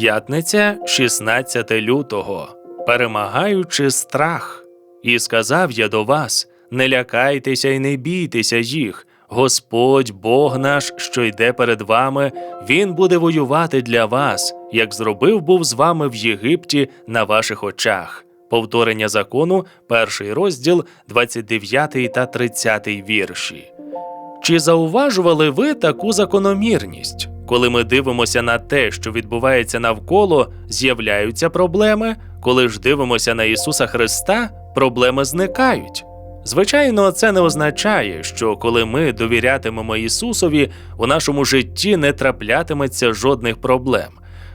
П'ятниця, 16 лютого, перемагаючи страх. І сказав я до вас: не лякайтеся і не бійтеся їх. Господь, Бог наш, що йде перед вами, Він буде воювати для вас, як зробив був з вами в Єгипті на ваших очах. Повторення закону, перший розділ, 29 та 30 вірші. Чи зауважували ви таку закономірність? Коли ми дивимося на те, що відбувається навколо, з'являються проблеми. Коли ж дивимося на Ісуса Христа, проблеми зникають. Звичайно, це не означає, що коли ми довірятимемо Ісусові, у нашому житті не траплятиметься жодних проблем.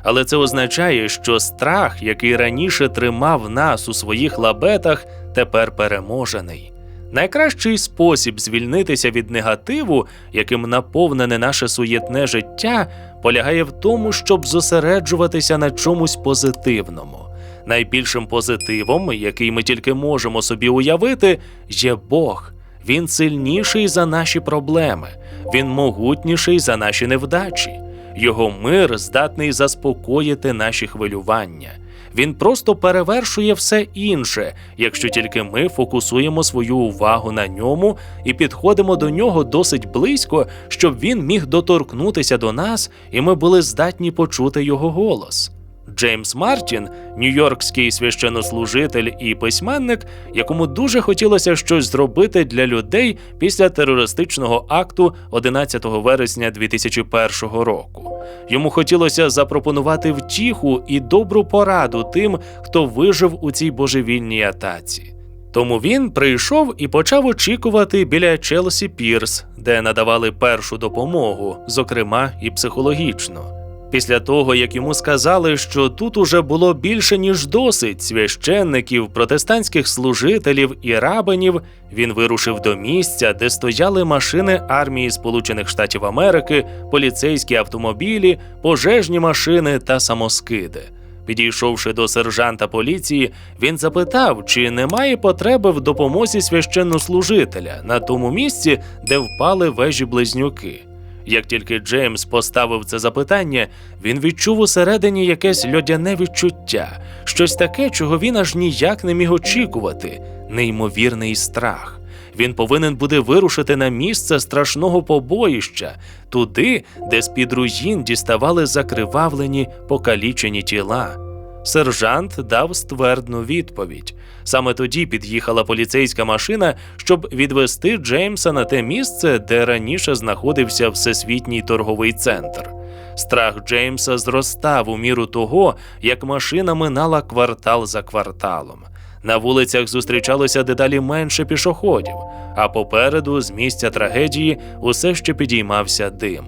Але це означає, що страх, який раніше тримав нас у своїх лабетах, тепер переможений. Найкращий спосіб звільнитися від негативу, яким наповнене наше суєтне життя, полягає в тому, щоб зосереджуватися на чомусь позитивному. Найбільшим позитивом, який ми тільки можемо собі уявити, є Бог. Він сильніший за наші проблеми, він могутніший за наші невдачі. Його мир здатний заспокоїти наші хвилювання. Він просто перевершує все інше, якщо тільки ми фокусуємо свою увагу на ньому і підходимо до нього досить близько, щоб він міг доторкнутися до нас, і ми були здатні почути його голос. Джеймс Мартін, нью-йоркський священнослужитель і письменник, якому дуже хотілося щось зробити для людей після терористичного акту 11 вересня 2001 року. Йому хотілося запропонувати втіху і добру пораду тим, хто вижив у цій божевільній атаці. Тому він прийшов і почав очікувати біля Челсі Пірс, де надавали першу допомогу, зокрема і психологічну. Після того, як йому сказали, що тут уже було більше ніж досить священників, протестантських служителів і рабинів, він вирушив до місця, де стояли машини армії Сполучених Штатів Америки, поліцейські автомобілі, пожежні машини та самоскиди. Підійшовши до сержанта поліції, він запитав, чи немає потреби в допомозі священнослужителя на тому місці, де впали вежі близнюки. Як тільки Джеймс поставив це запитання, він відчув усередині якесь льодяне відчуття, щось таке, чого він аж ніяк не міг очікувати неймовірний страх. Він повинен буде вирушити на місце страшного побоїща, туди, де з-під руїн діставали закривавлені покалічені тіла. Сержант дав ствердну відповідь. Саме тоді під'їхала поліцейська машина, щоб відвести Джеймса на те місце, де раніше знаходився всесвітній торговий центр. Страх Джеймса зростав у міру того, як машина минала квартал за кварталом. На вулицях зустрічалося дедалі менше пішоходів, а попереду, з місця трагедії, усе ще підіймався дим.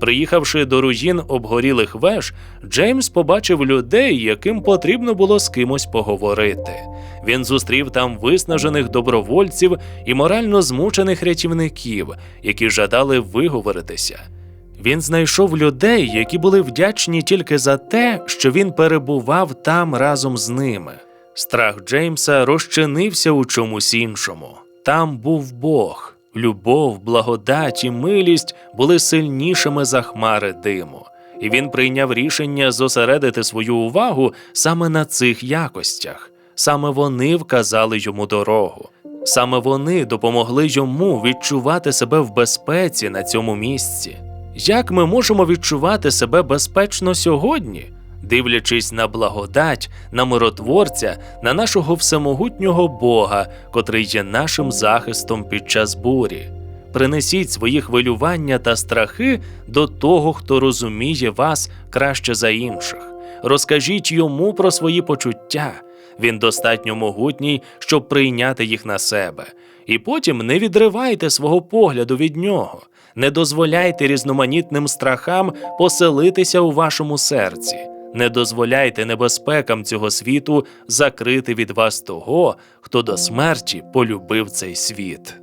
Приїхавши до руїн обгорілих веж, Джеймс побачив людей, яким потрібно було з кимось поговорити. Він зустрів там виснажених добровольців і морально змучених рятівників, які жадали виговоритися. Він знайшов людей, які були вдячні тільки за те, що він перебував там разом з ними. Страх Джеймса розчинився у чомусь іншому. Там був Бог. Любов, благодать і милість були сильнішими за хмари диму, і він прийняв рішення зосередити свою увагу саме на цих якостях. Саме вони вказали йому дорогу. Саме вони допомогли йому відчувати себе в безпеці на цьому місці. Як ми можемо відчувати себе безпечно сьогодні? Дивлячись на благодать, на миротворця, на нашого всемогутнього Бога, котрий є нашим захистом під час бурі. Принесіть свої хвилювання та страхи до того, хто розуміє вас краще за інших. Розкажіть йому про свої почуття. Він достатньо могутній, щоб прийняти їх на себе. І потім не відривайте свого погляду від нього, не дозволяйте різноманітним страхам поселитися у вашому серці. Не дозволяйте небезпекам цього світу закрити від вас того, хто до смерті полюбив цей світ.